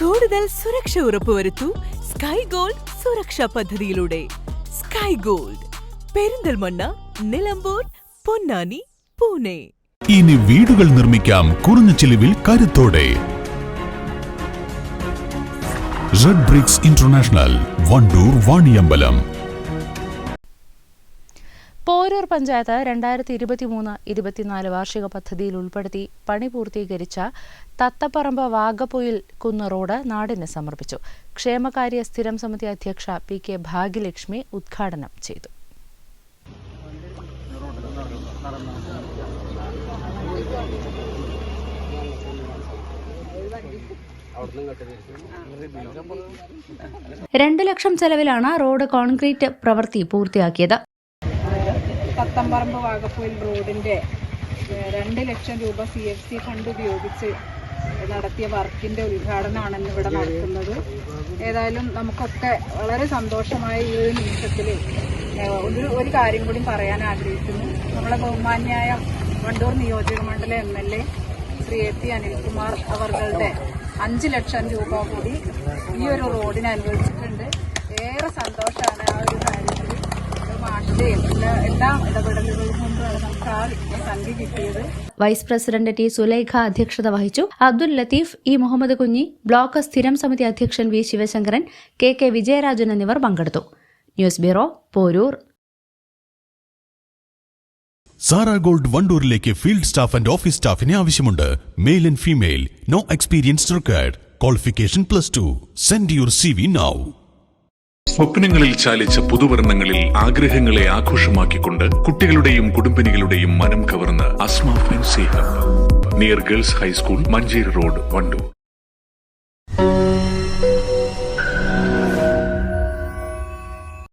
കൂടുതൽ സുരക്ഷ ഉറപ്പുവരുത്തൂ sky gold സുരക്ഷാ പദ്ധതിയിലൂടെ. Sky Gold Perinthalmanna Nilambur Ponnani Pune. ഇനി വീടുകൾ നിർമ്മിക്കാം കുറഞ്ഞ ചിലവിൽ കരുത്തോടെ. Red Bricks International Wandoor Vaniyambalam. Poroor panchayat രണ്ടായിരത്തി ഇരുപത്തി മൂന്ന് ഇരുപത്തിനാല് വാർഷിക പദ്ധതിയിൽ ഉൾപ്പെടുത്തി പണി പൂർത്തീകരിച്ച തത്തപ്പറമ്പ് വാഗപ്പൊയിൽ കുന്ന് റോഡ് നാടിന് സമർപ്പിച്ചു. ക്ഷേമകാര്യ സ്ഥിരം സമിതി അധ്യക്ഷ പി കെ ഭാഗ്യലക്ഷ്മി ഉദ്ഘാടനം ചെയ്തു. രണ്ട് ലക്ഷം ചെലവിലാണ് റോഡ് കോൺക്രീറ്റ് പ്രവൃത്തി പൂർത്തിയാക്കിയത്. തത്തമ്പറമ്പ് വാഗപ്പൂയിൽ റോഡിന്റെ രണ്ട് ലക്ഷം രൂപ സി എഫ് സി ഫണ്ട് ഉപയോഗിച്ച് നടത്തിയ വർക്കിന്റെ ഉദ്ഘാടനമാണ് ഇന്ന് ഇവിടെ നടക്കുന്നത്. ഏതായാലും നമുക്കൊക്കെ വളരെ സന്തോഷമായ ഈ ഒരു നിമിഷത്തിൽ ഒരു ഒരു കാര്യം കൂടി പറയാൻ ആഗ്രഹിക്കുന്നു. നമ്മളെ ബഹുമാന്യായ വണ്ടൂർ നിയോജക മണ്ഡല M L A Shri A P Anilkumar അവരുടെ അഞ്ച് ലക്ഷം രൂപ കൂടി ഈ ഒരു റോഡിന് അനുവദിച്ചിട്ടുണ്ട്. എല്ലാ എല്ലാ ഇടപെടലുകളും കൊണ്ടാണ് നമുക്ക് ആ സംഖ്യ കിട്ടിയത്. വൈസ് പ്രസിഡന്റ് ടി സുലൈഖ അധ്യക്ഷത വഹിച്ചു. അബ്ദുൽ ലത്തീഫ് ഇ മുഹമ്മദ് കുഞ്ഞി ബ്ലോക്ക് സ്ഥിരം സമിതി അധ്യക്ഷൻ V Sivasankaran K K Vijayarajan എന്നിവർ പങ്കെടുത്തു. News bureau Poroor. Sara Gold വണ്ടൂരിലേക്ക് field staff and office സ്റ്റാഫിനെ ആവശ്യമുണ്ട്. Male and female. No experience required. Qualification plus two. Send your C V now. സ്വപ്നങ്ങളിൽ ചാലിച്ച പുതുവർണങ്ങളിൽ ആഗ്രഹങ്ങളെ ആഘോഷമാക്കിക്കൊണ്ട് കുട്ടികളുടെയും കുടുംബിനികളുടെയും മനം കവർന്ന് Asma fancy hub near girls high school Manjeri road Wandoor